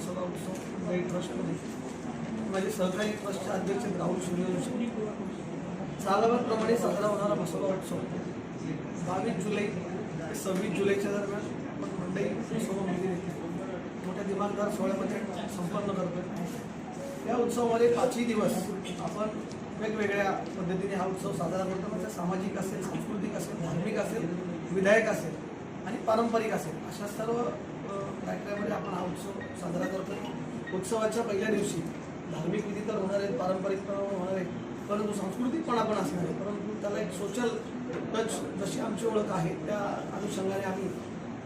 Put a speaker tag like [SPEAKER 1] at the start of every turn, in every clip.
[SPEAKER 1] मसाला उत्सव गाई ट्रस्टमध्ये माझे सहकारी ट्रस्टचे अध्यक्ष राहुल सूर्यवंशी. चालाव्याप्रमाणे साजरा होणारा मसाला उत्सव. बावीस जुलै ते सव्वीस जुलैच्या दरम्यान आपण मंडई उत्सवामध्ये मोठ्या दिमागदार सोहळ्यामध्ये संपन्न करतो या उत्सवामध्ये पाचही दिवस आपण वेगवेगळ्या पद्धतीने हा उत्सव साजरा करतो. म्हणजे सामाजिक असेल सांस्कृतिक असेल धार्मिक असेल विधायक असेल आणि पारंपरिक असेल. अशा सर्व कार्यक्रमामध्ये आपण हा उत्सव साजरा करतो उत्सवाच्या पहिल्या दिवशी धार्मिक विधी तर होणार आहेत पारंपरिक पण होणार आहेत परंतु सांस्कृतिकपणा पण असणार आहे परंतु त्याला एक सोशल टच जशी आमची ओळख आहे त्या अनुषंगाने आम्ही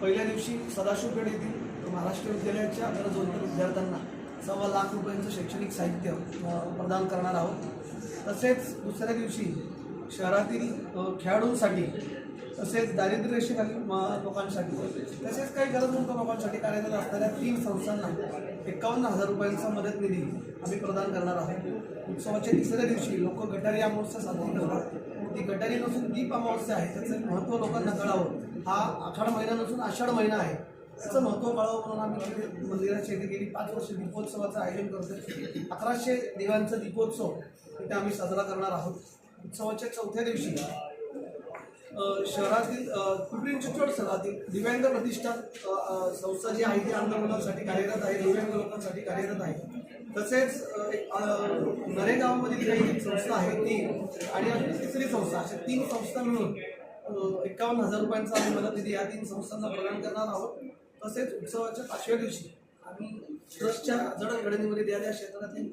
[SPEAKER 1] पहिल्या दिवशी सदाशिवगड येथील महाराष्ट्र विद्यालयाच्या गरजवंत विद्यार्थ्यांना सव्वा लाख रुपयांचं शैक्षणिक साहित्य प्रदान करणार आहोत. तसेच दुसऱ्या दिवशी शहरातील खेळाडूंसाठी तसेच दारिद्र्यरेषेखाली लोकांसाठी तसेच काही गरजवंत लोकांसाठी कार्यरत असणाऱ्या तीन संस्थांना एकावन्न हजार रुपयांचा मदत निधी आम्ही प्रदान करणार आहोत. उत्सवाच्या तिसऱ्या दिवशी लोक गटारी अमावस्या साजरी करतात. ती गटारी नसून दीप अमावस्या आहे त्याचं महत्त्व लोकांना कळावं. हा आषाढ महिना नसून आषाढ महिना आहे. त्याचं महत्त्व कळावं म्हणून आम्ही मंदिरात मंदिराच्या इथे गेली पाच वर्ष दीपोत्सवाचं आयोजन करतो अकराशे देवांचा दीपोत्सव इथे आम्ही साजरा करणार आहोत. उत्सवाच्या चौथ्या दिवशी शहरातील अ, पिंपरी चिंचवड शहरातील दिव्यांग प्रतिष्ठान संस्था जी आहे ती आंदोलनासाठी कार्यरत आहे दिव्यांग लोकांसाठी कार्यरत आहे. तसेच एक, नरेगावमधील काही एक संस्था आहे ती आणि तिसरी संस्था अशा तीन संस्था मिळून एकावन्न हजार रुपयांचा आम्ही मदत निधी या तीन संस्थांना प्रदान करणार आहोत. तसेच उत्सवाच्या पाचव्या दिवशी आम्ही ट्रस्टच्या जडणघडणीमध्ये द्या त्या क्षेत्रातील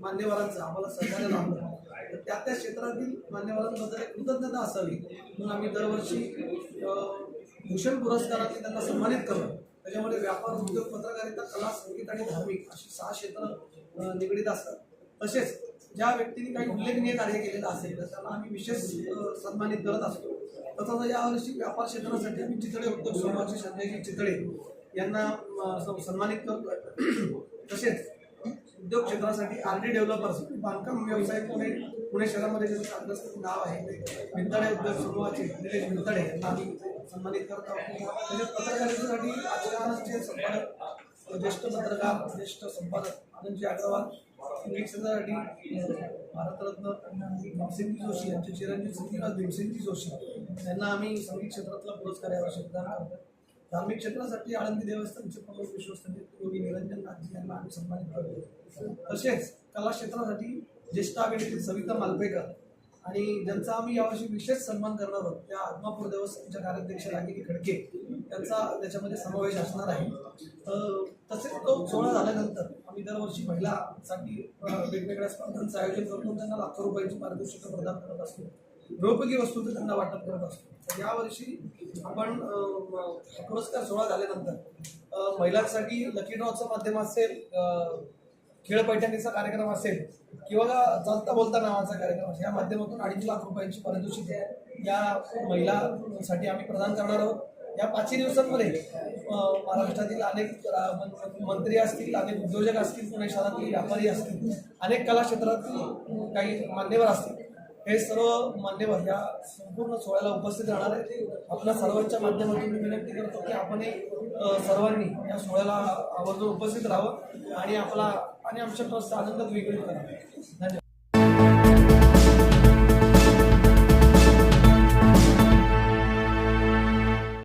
[SPEAKER 1] मान्यवरांचं आम्हाला सहकार्य लाभलं. तर त्या त्या क्षेत्रातील मान्यवरांबद्दल एक कृतज्ञता असावी. म्हणून आम्ही दरवर्षी भूषण पुरस्काराने त्यांना सन्मानित करतो त्याच्यामध्ये व्यापार उद्योग पत्रकारिता कला संगीत आणि धार्मिक अशी सहा क्षेत्र निगडीत असतात. तसेच ज्या व्यक्तीने काही उल्लेखनीय कार्य केलेलं असेल तर त्यांना आम्ही विशेष सन्मानित करत असतो. तसंच यावर्षी व्यापार क्षेत्रासाठी आम्ही चितळे उद्योग समूहाचे संजयजी चितळे यांना सन्मानित करतो तसेच उद्योग क्षेत्रासाठी आर डी डेव्हलपर्स बांधकाम व्यवसाय पुणे पुणे शहरामध्ये ज्याचं नाव आहे भिंताडे उद्योग समूहाचे निलेश भिंताडे यांना आम्ही सन्मानित करत आहोत तसेच पत्रकारितेसाठी आजकालचे संपादक ज्येष्ठ पत्रकार ज्येष्ठ संपादक आनंदजी अग्रवाल संगीत क्षेत्रासाठी भारतरत्न भीमसेनजी जोशी यांचे चिरंजीव संगीतराज भीमसेनजी जोशी यांना आम्ही संगीत क्षेत्रातला पुरस्कार यावर प्रदान करतो धार्मिक क्षेत्रासाठी आळंदी देवस्थानचे प्रमुख विश्वस्त योगी निरंजन नाथजी यांना आम्ही सन्मानित करतो. तसेच कला क्षेत्रासाठी ज्येष्ठ अभिनेत्री सविता मालपेकर आणि ज्यांचा आम्ही यावर्षी विशेष सन्मान करणार आहोत त्या आत्मापूर देवस्थानच्या कार्याध्यक्ष रागिनी खडके त्यांचा त्याच्यामध्ये समावेश असणार आहे. तसेच तो सोहळा झाल्यानंतर आम्ही दरवर्षी महिलांसाठी वेगवेगळ्या स्पर्धांचं आयोजन करतो त्यांना लाखो रुपयांची मार्गदर्शक प्रदान करत असतो. गृहोपयोगी वस्तूचं त्यांना वाटप करत असतो. तर यावर्षी आपण पुरस्कार सोहळा झाल्यानंतर महिलांसाठी लकी ड्रॉचं माध्यम असेल खेळ पैठणीचा कार्यक्रम असेल किंवा चालता बोलता नावाचा कार्यक्रम असेल या माध्यमातून अडीच लाख रुपयांची पारितोषिक या महिलांसाठी आम्ही प्रदान करणार आहोत. या पाचही दिवसांमध्ये महाराष्ट्रातील अनेक मंत्री असतील अनेक उद्योजक असतील पुणे शहरातील व्यापारी असतील अनेक कला क्षेत्रातील काही मान्यवर असतील हे सर्व मान्यवर या संपूर्ण सोहळ्याला उपस्थित राहणार आहेत. आपल्या सर्वांच्या माध्यमातून मी विनंती करतो की आपणही सर्वांनी या सोहळ्याला आवर्जून उपस्थित राहावं आणि आपला आणि आमच्या ट्रस्टचा आनंद द्विगुणित करावा. धन्यवाद.